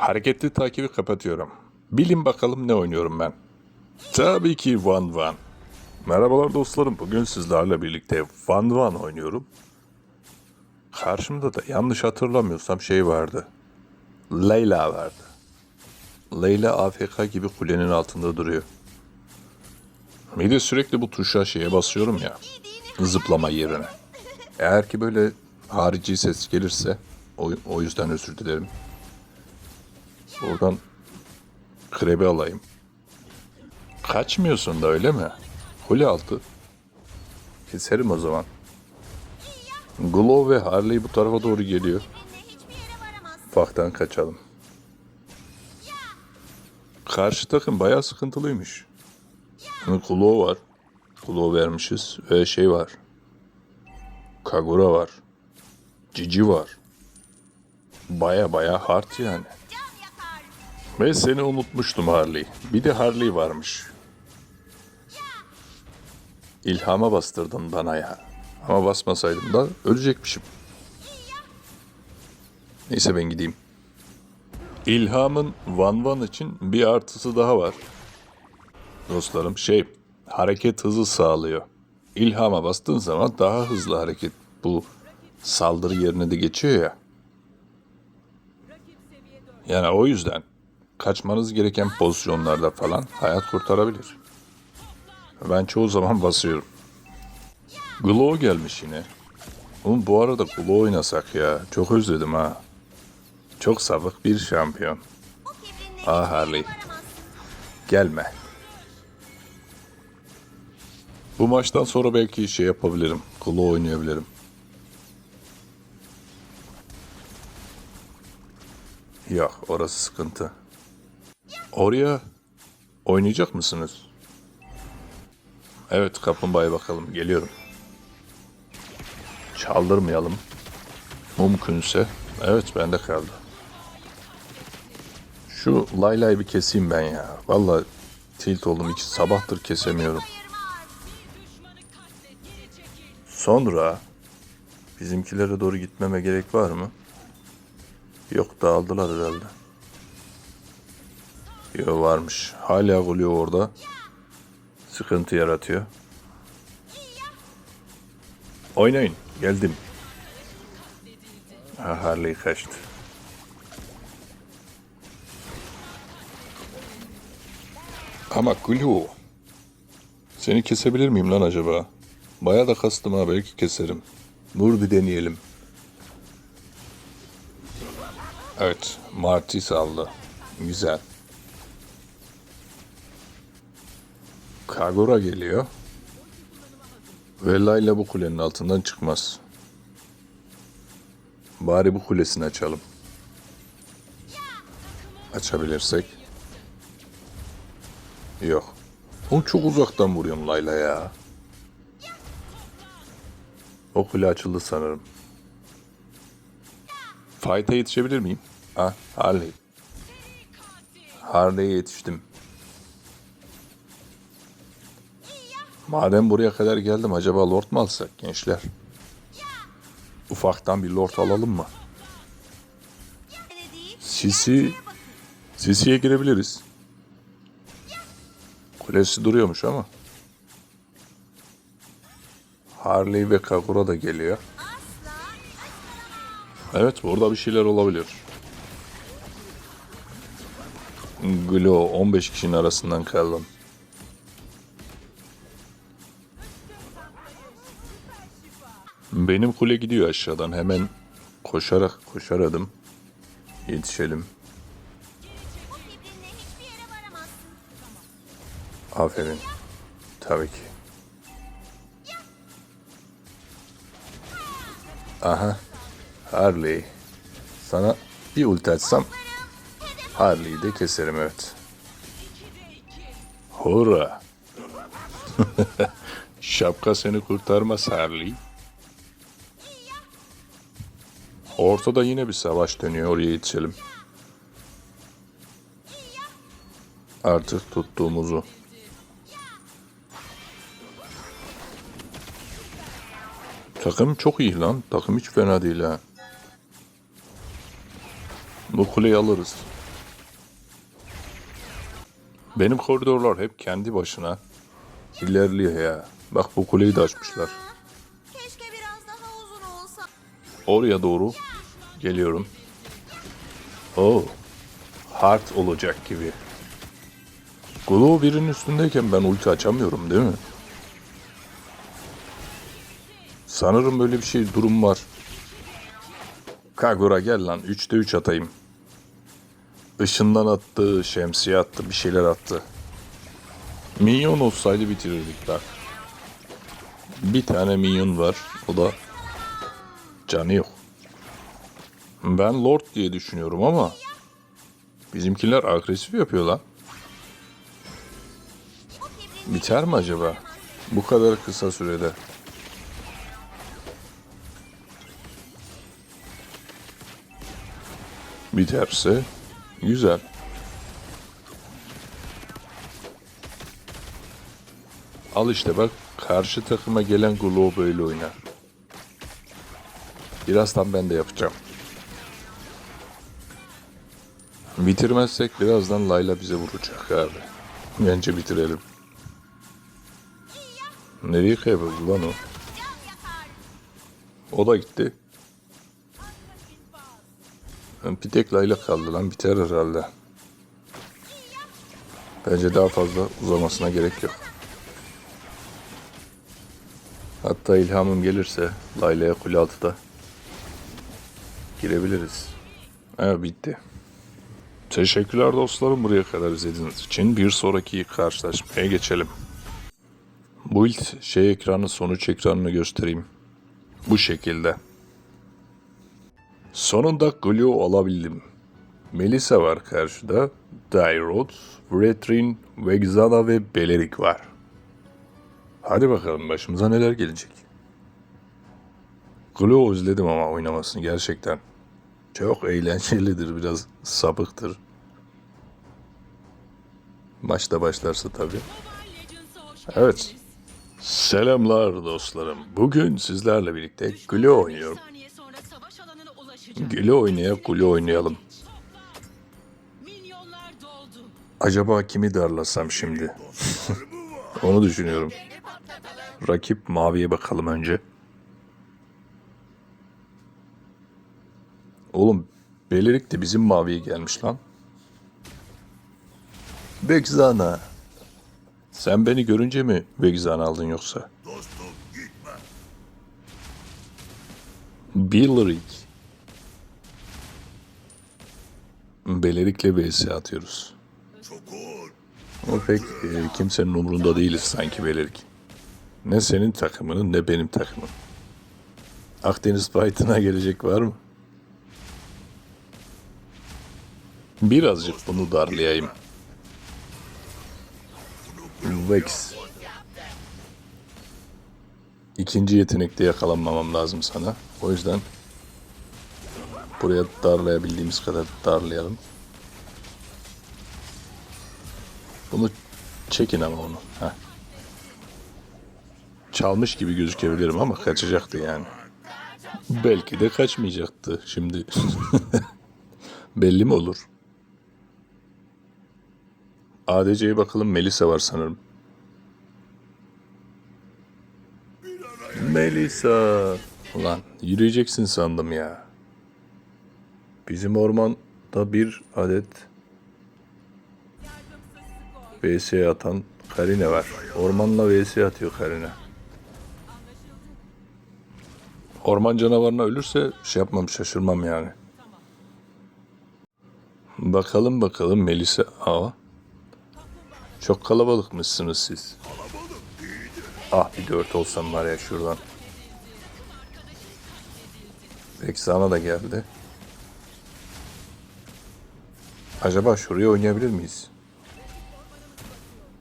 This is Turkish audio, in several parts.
Hareketli takibi kapatıyorum. Bilin bakalım ne oynuyorum ben. Tabii ki Van Van. Merhabalar dostlarım. Bugün sizlerle birlikte Van Van oynuyorum. Karşımda da yanlış hatırlamıyorsam şey vardı. Leyla vardı. Leyla AFK gibi kulenin altında duruyor. Bir de sürekli bu tuşa şeye basıyorum ya. Zıplama yerine. Eğer ki böyle harici ses gelirse o, o yüzden özür dilerim. Oradan krebi alayım. Kaçmıyorsun da öyle mi? Kule altı. Keserim o zaman. Glow ve Harley bu tarafa doğru geliyor. Ufaktan kaçalım. Karşı takım bayağı sıkıntılıymış. Hani Glow var. Glow vermişiz. Ve şey var. Kagura var. Cici var. Baya baya hard yani. Ve seni unutmuştum Harley. Bir de Harley varmış. İlhama bastırdın bana ya. Ama basmasaydım da ölecekmişim. Neyse ben gideyim. İlhamın Van Van için bir artısı daha var. Dostlarım şey, hareket hızı sağlıyor. İlhama bastığın zaman daha hızlı hareket. Bu saldırı yerine de geçiyor ya. Yani o yüzden kaçmanız gereken pozisyonlarda falan hayat kurtarabilir. Ben çoğu zaman basıyorum. Glow gelmiş yine. Oğlum bu arada Glow oynasak ya. Çok özledim ha. Çok sabık bir şampiyon. Ah Harley. Gelme. Bu maçtan sonra belki şey yapabilirim. Glow oynayabilirim. Yok orası sıkıntı. Oraya oynayacak mısınız? Evet kaplumbağaya bakalım. Geliyorum. Çaldırmayalım. Mümkünse. Evet bende kaldı. Şu Layla'yı bir keseyim ben ya. Vallahi tilt oldum. Hiç sabahtır kesemiyorum. Sonra bizimkilere doğru gitmeme gerek var mı? Yok dağıldılar herhalde. Yok varmış. Hala oluyor orada. Sıkıntı yaratıyor. Oynayın. Geldim. Ha, Harley kaçtı. Ama Gulu. Seni kesebilir miyim lan acaba? Baya da kastım ha belki keserim. Vur bir deneyelim. Evet, Marty saldı. Güzel. Kagura geliyor. Ve Layla bu kulenin altından çıkmaz. Bari bu kulesini açalım. Açabilirsek. Yok. Onu çok uzaktan vuruyorum Layla ya. O kule açıldı sanırım. Fight'a yetişebilir miyim? Ha, Harley. Harley'e yetiştim. Madem buraya kadar geldim acaba Lord mu alsak gençler? Ufaktan bir Lord alalım mı? Sisi, Sisi'ye girebiliriz. Kulesi duruyormuş ama. Harley ve Kagura da geliyor. Evet burada bir şeyler olabilir. Glo 15 kişinin arasından kaldım. Benim kule gidiyor aşağıdan. Hemen koşarak koşar adım. Yetişelim. Aferin. Tabii ki. Aha. Harley. Sana bir ulti açsam Harley'i de keserim evet. Hurra. Şapka seni kurtarmaz Harley. Ortada yine bir savaş dönüyor. Oraya yetişelim. Artık tuttuğumuzu. Takım çok iyi lan. Takım hiç fena değil ha. Bu kuleyi alırız. Benim koridorlar hep kendi başına ilerliyor ya. Bak bu kuleyi de açmışlar. Oraya doğru geliyorum. Oh. Hard olacak gibi. Glow birinin üstündeyken ben ulti açamıyorum değil mi? Sanırım böyle bir şey durum var. Kagura gel lan 3'te 3 atayım. Işından attı, şemsiye attı, bir şeyler attı. Minyon olsaydı bitirirdik bak. Bir tane minyon var. O da canı yok. Ben Lord diye düşünüyorum ama bizimkiler agresif yapıyor lan. Biter mi acaba? Bu kadar kısa sürede. Biterse güzel. Al işte bak karşı takıma gelen Glow böyle oynar. Birazdan ben de yapacağım. Bitirmezsek birazdan Layla bize vuracak abi. Bence bitirelim. Nereye kayboldu lan o? O da gitti. Bir tek Layla kaldı lan biter herhalde. Bence daha fazla uzamasına gerek yok. Hatta ilhamım gelirse Layla'ya kule altıda girebiliriz. Evet bitti. Teşekkürler dostlarım buraya kadar izlediğiniz için. Bir sonraki karşılaşmaya geçelim. Bu ilk şey ekranı sonuç ekranını göstereyim. Bu şekilde. Sonunda Glue alabildim. Melissa var karşıda. Dairot, Vretrin, Vexana ve Belerik var. Hadi bakalım başımıza neler gelecek. Glue özledim ama oynamasını gerçekten. Çok eğlencelidir, biraz sapıktır. Maçta başlarsa tabii. Evet. Selamlar dostlarım. Bugün sizlerle birlikte Glue oynuyorum. Güle oynaya Glue oynayalım. Acaba kimi darlasam şimdi? Onu düşünüyorum. Rakip maviye bakalım önce. Oğlum Belirik de bizim maviye gelmiş lan. Vexana. Sen beni görünce mi Vexana aldın yoksa? Belirik. Belerik'le vs atıyoruz. O pek e, kimsenin umurunda değiliz sanki Belirik. Ne senin takımının ne benim takımım. Akdeniz Fight'ına gelecek var mı? Birazcık bunu darlayayım. Vex. İkinci yetenekte yakalanmamam lazım sana. O yüzden buraya darlayabildiğimiz kadar darlayalım. Bunu çekin ama onu. Heh. Çalmış gibi gözükebilirim ama kaçacaktı yani. Belki de kaçmayacaktı şimdi. Belli mi olur? ADC'ye bakalım Melisa var sanırım. Melisa. Ulan yürüyeceksin sandım ya. Bizim ormanda bir adet VS atan Karine var. Ormanla VS atıyor Karine. Orman canavarına ölürse şey yapmam şaşırmam yani. Bakalım bakalım Melisa. Aa. Çok kalabalıkmışsınız siz. Ah bir dört olsam var ya şuradan. Vexana da geldi. Acaba şuraya oynayabilir miyiz?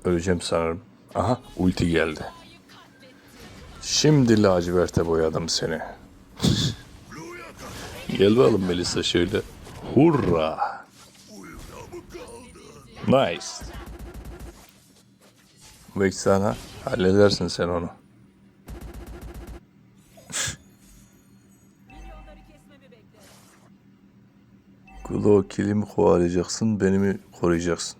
Öleceğim sanırım. Aha ulti geldi. Şimdi laciverte boyadım seni. Gel bakalım Melisa şöyle. Hurra. Nice. Vexana halledersin sen onu. Glow kill'i mi kovalayacaksın, beni mi koruyacaksın?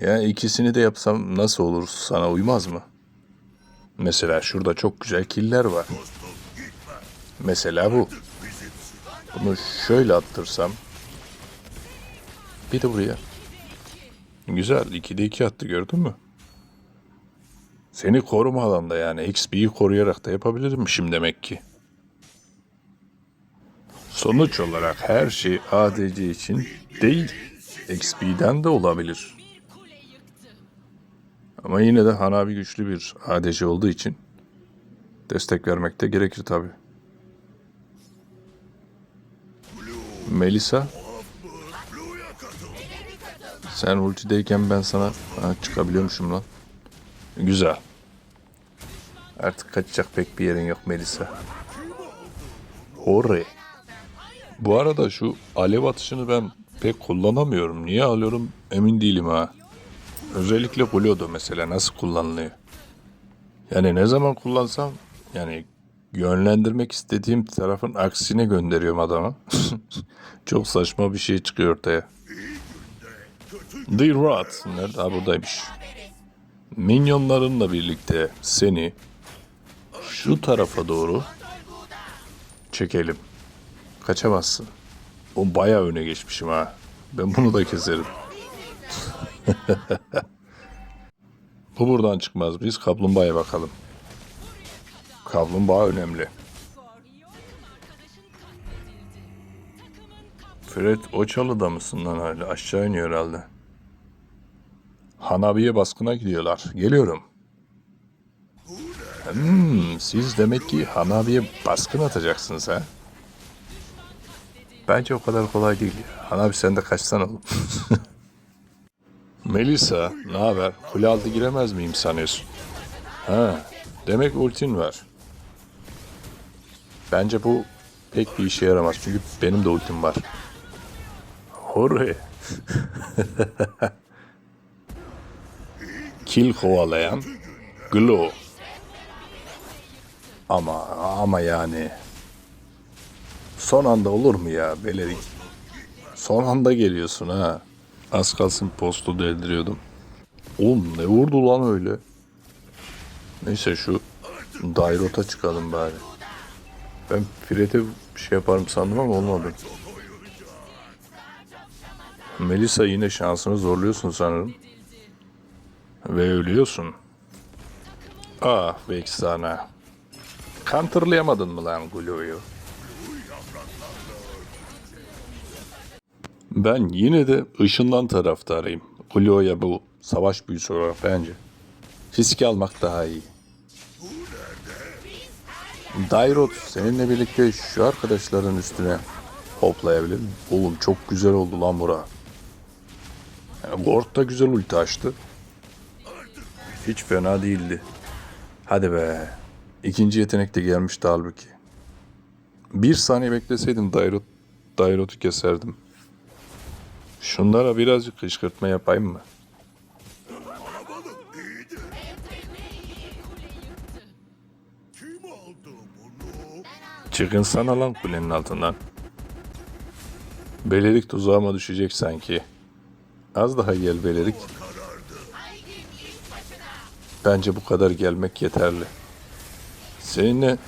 Ya ikisini de yapsam nasıl olur? Sana uymaz mı? Mesela şurada çok güzel killer var. Mesela bu. Bunu şöyle attırsam. Bir de buraya. Güzel. 2'de 2 attı gördün mü? Seni koruma alanda yani. XP'yi koruyarak da yapabilirmişim demek ki. Sonuç olarak her şey ADC için değil. XP'den de olabilir. Ama yine de Hanabi güçlü bir ADC olduğu için destek vermek de gerekir tabi. Melisa sen ultideyken ben sana ha, çıkabiliyormuşum lan. Güzel. Artık kaçacak pek bir yerin yok Melisa. Orre. Bu arada şu alev atışını ben pek kullanamıyorum. Niye alıyorum emin değilim ha. Özellikle Gluo'da mesela nasıl kullanılıyor? Yani ne zaman kullansam yani yönlendirmek istediğim tarafın aksine gönderiyorum adamı. Çok saçma bir şey çıkıyor ortaya. The Rat nerede? Ha buradaymış. Minyonlarınla birlikte seni şu tarafa doğru çekelim. Kaçamazsın. O bayağı öne geçmişim ha. Ben bunu da keserim. Bu buradan çıkmaz. Biz kaplumbağaya bakalım. Kaplumbağa önemli. Fred o çalıda mısın lan hala? Aşağı iniyor herhalde. Hanabi'ye baskına gidiyorlar. Geliyorum. Hmm, siz demek ki Hanabi'ye baskın atacaksınız ha? Bence o kadar kolay değil. Hanabi sen de kaçsan oğlum. Melisa, ne haber? Kule giremez miyim sanıyorsun? Ha, demek ultin var. Bence bu pek bir işe yaramaz. Çünkü benim de ultim var. Hurre. Kill kovalayan Glow. Ama ama yani son anda olur mu ya Belerik? Son anda geliyorsun ha. Az kalsın postu deldiriyordum. Oğlum ne vurdu lan öyle? Neyse şu Dairot'a çıkalım bari. Ben Fred'e bir şey yaparım sandım ama olmadı. Melisa yine şansını zorluyorsun sanırım. Ve ölüyorsun. Ah Vexana. Counterlayamadın mı lan Glow'yu? Ben yine de ışından taraftarıyım. Glow'ya bu savaş büyüsü olarak bence. Riski almak daha iyi. Dairot seninle birlikte şu arkadaşların üstüne hoplayabilir mi? Oğlum çok güzel oldu lan bura. Yani Gord da güzel ulti açtı. Hiç fena değildi. Hadi be. İkinci yetenek de gelmişti halbuki. Bir saniye bekleseydim Dairot, Dairot'u keserdim. Şunlara birazcık kışkırtma yapayım mı? Çıkın sana lan kulenin altından. Belerik tuzağıma düşecek sanki. Az daha gel Belerik. Bence bu kadar gelmek yeterli. Seninle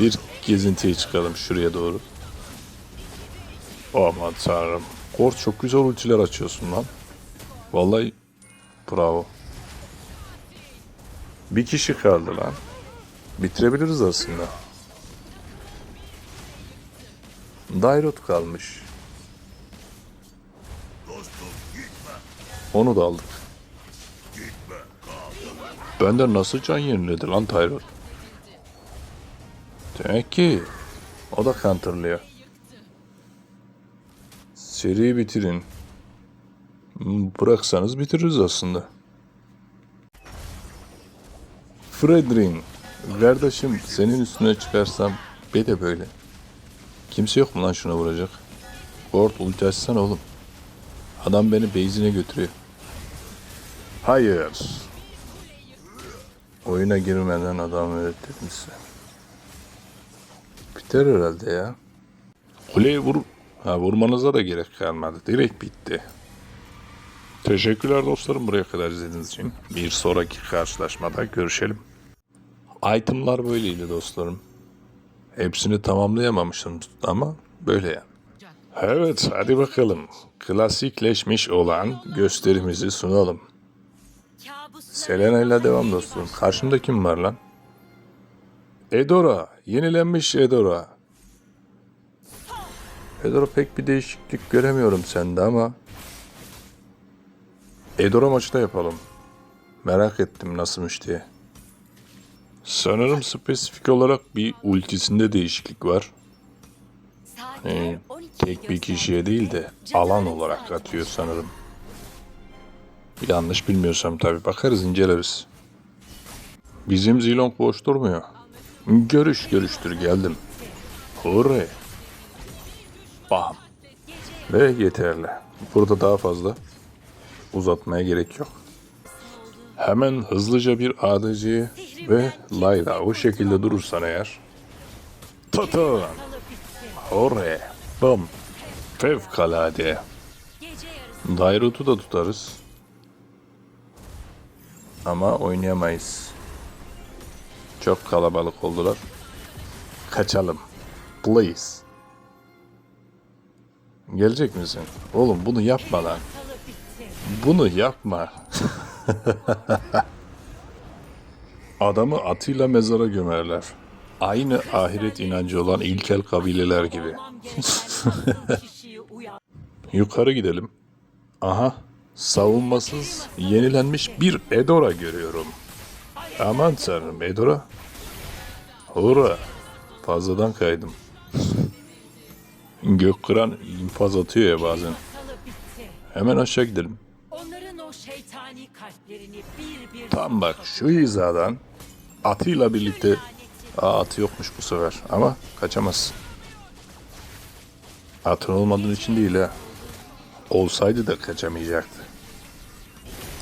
bir gezintiye çıkalım şuraya doğru. Aman tanrım. Kort çok güzel ultiler açıyorsun lan. Vallahi bravo. Bir kişi kaldı lan. Bitirebiliriz aslında. Dairot kalmış. Onu da aldık. Benden nasıl can yeniledi lan Dairot? Demek ki o da counterlıyor. Seriyi bitirin. Bıraksanız bitiririz aslında. Fredrin, kardeşim senin üstüne çıkarsam be de böyle. Kimse yok mu lan şuna vuracak? Gord ulti açsana oğlum. Adam beni base'ine götürüyor. Hayır. Oyuna girmeden adam öğrettim size. Biter herhalde ya. Kuleyi vur... Ha vurmanıza da gerek kalmadı. Direkt bitti. Teşekkürler dostlarım buraya kadar izlediğiniz için. Bir sonraki karşılaşmada görüşelim. Itemlar böyleydi dostlarım. Hepsini tamamlayamamışım ama böyle yani. Evet hadi bakalım. Klasikleşmiş olan gösterimizi sunalım. Selena ile devam dostum. Karşımda kim var lan? Edora. Yenilenmiş Edora. Edora pek bir değişiklik göremiyorum sende ama Edora maçı da yapalım. Merak ettim nasılmış diye. Sanırım spesifik olarak bir ultisinde değişiklik var. Ee, tek bir kişiye değil de alan olarak atıyor sanırım. Yanlış bilmiyorsam tabii bakarız inceleriz. Bizim Zilong boş durmuyor. Görüş görüştür geldim. Hurray. Bam. Ve yeterli. Burada daha fazla uzatmaya gerek yok. Hemen hızlıca bir ADC ve Layla o şekilde durursan eğer. Tutun. Hurray. Bam. Fevkalade. Dairut'u da tutarız. Ama oynayamayız. Çok kalabalık oldular. Kaçalım. Please. Gelecek misin? Oğlum bunu yapma lan. Bunu yapma. Adamı atıyla mezara gömerler. Aynı ahiret inancı olan ilkel kabileler gibi. Yukarı gidelim. Aha, savunmasız, yenilenmiş bir Edora görüyorum. Aman tanrım Edora. Hurra. Fazladan kaydım. Gök kıran infaz atıyor ya bazen. Hemen aşağı gidelim. Tam bak şu hizadan atıyla birlikte... Aa atı yokmuş bu sefer ama kaçamaz. Atın olmadığın için değil ha. Olsaydı da kaçamayacaktı.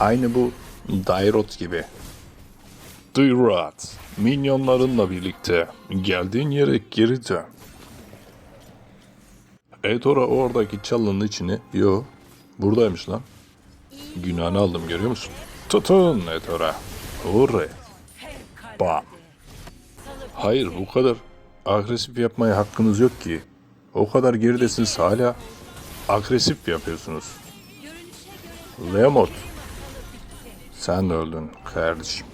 Aynı bu Dairot gibi. Dairot, minyonlarınla birlikte geldiğin yere geri dön. Edora oradaki çalının içine... Yo, buradaymış lan. Günahını aldım görüyor musun? Tutun Edora. Hurre. Bam. Hayır bu kadar agresif yapmaya hakkınız yok ki. O kadar geridesiniz hala agresif yapıyorsunuz. Leomot. Sen de öldün kardeşim.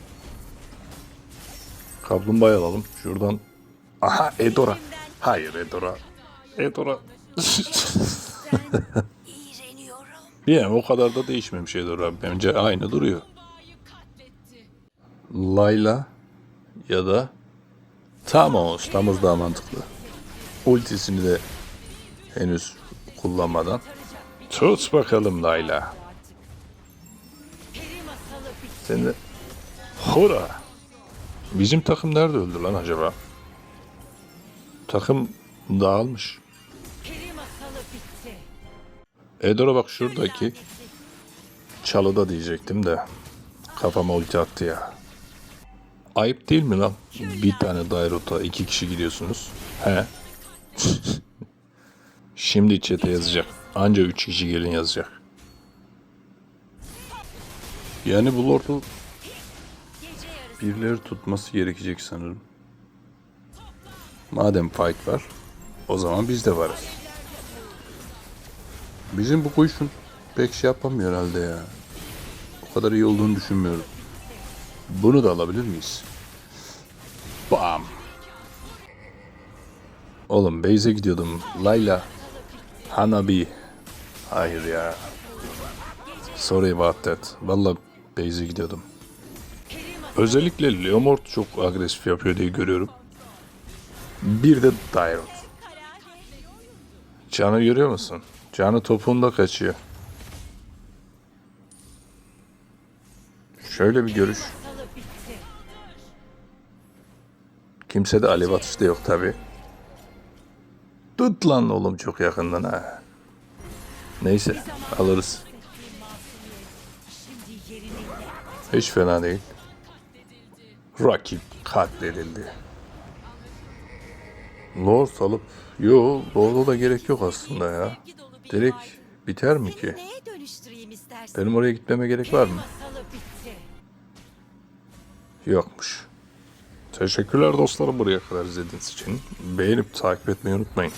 Kaplumbağa alalım. Şuradan. Aha Edora. Hayır Edora. Edora. Yani o kadar da değişmemiş Edora. Bence aynı duruyor. Layla ya da Tamos. Tamos daha mantıklı. Ultisini de henüz kullanmadan. Tut bakalım Layla. Sen de... Hura. Bizim takım nerede öldü lan acaba? Takım dağılmış. Edora bak şuradaki çalıda diyecektim de kafama ulti attı ya. Ayıp değil mi lan? Bir tane Dairot'a iki kişi gidiyorsunuz. He. Şimdi chat'e yazacak. Anca üç kişi gelin yazacak. Yani bu Lord'u birileri tutması gerekecek sanırım. Madem fight var, o zaman biz de varız. Bizim bu kuşun pek şey yapamıyor herhalde ya. O kadar iyi olduğunu düşünmüyorum. Bunu da alabilir miyiz? Bam. Oğlum Beyze gidiyordum. Layla. Hanabi. Hayır ya. Sorry about that. Valla Beyze gidiyordum. Özellikle Leomord çok agresif yapıyor diye görüyorum. Bir de Dairot. Canı görüyor musun? Canı topuğunda kaçıyor. Şöyle bir görüş. Kimse de alev atışı da yok tabi. Tut lan oğlum çok yakından ha. Neyse alırız. Hiç fena değil. Rakip katledildi. Lord alıp... Yo Lord'a da gerek yok aslında ya. Direkt Biter mi ki? Benim oraya gitmeme gerek var mı? Yokmuş. Teşekkürler dostlarım buraya kadar izlediğiniz için. Beğenip takip etmeyi unutmayın.